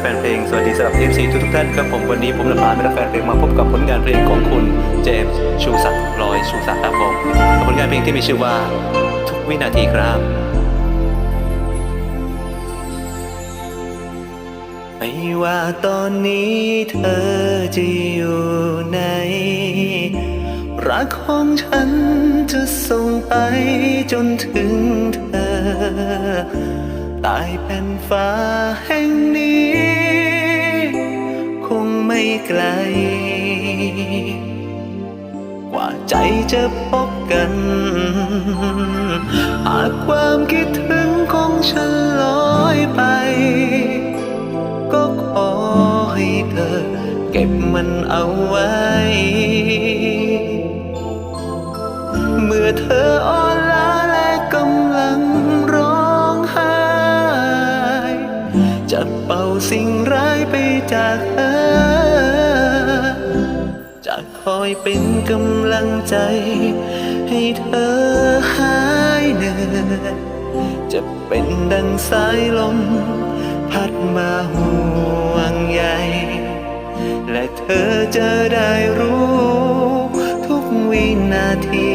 แฟนเพลง สวัสดีสำหรับ FC ทุกทุกท่านครับผมวันนี้ผมนภาเป็นแฟนเพลงมาพบกับผลงานเพลงของคุณเจมส์ชูศักดิ์ลอยชูศักดิ์ครับผมกับผลงานเพลงที่มีชื่อว่า ทุกวินาทีครับไม่ว่าตอนนี้เธอจะอยู่ไหนรักของฉันจะส่งไปจนถึงเธอตายแผ่นฟ้า ไกล กว่าใจจะพบกัน หากความคิดถึงของฉันลอยไป ก็ขอให้เธอ เก็บมันเอาไว้ เมื่อเธออ่อ จะเป่าสิ่งร้ายไปจากเธอจะคอยเป็นกำลังใจ ให้เธอหายเหนื่อยจะเป็นดังสายลม พัดมาห่วงใยและเธอจะได้รู้ ทุกวินาที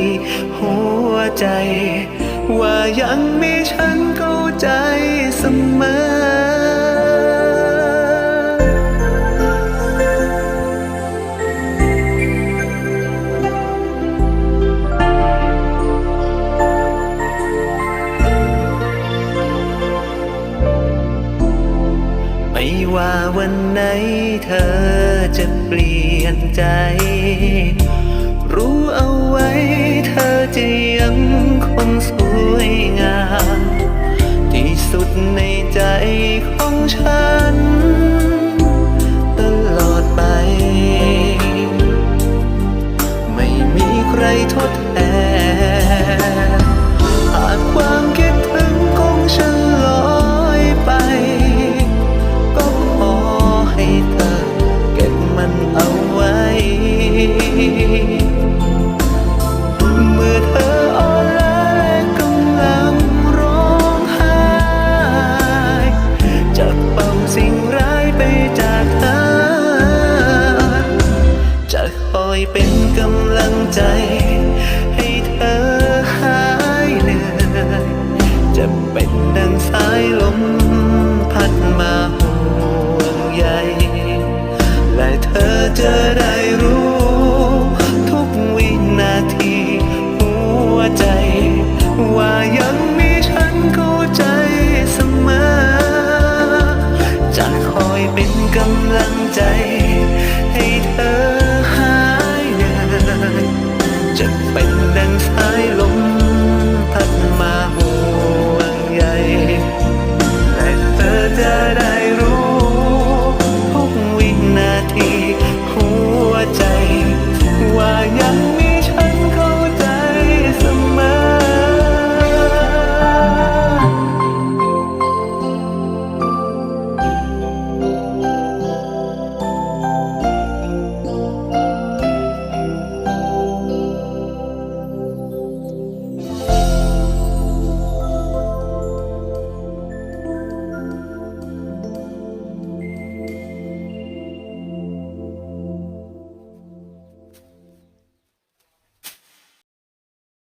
หัวใจ ว่ายังมีฉันเข้าใจ ไม่ว่าวันไหนเธอจะเปลี่ยนใจ รู้เอาไว้เธอจะยังคงสวยงาม ที่สุดในใจของฉัน ไปจากเธอ จะคอยเป็นกำลังใจ อยเป็นกำลังใจ ให้เธอหายเหนื่อยจะเป็นดังส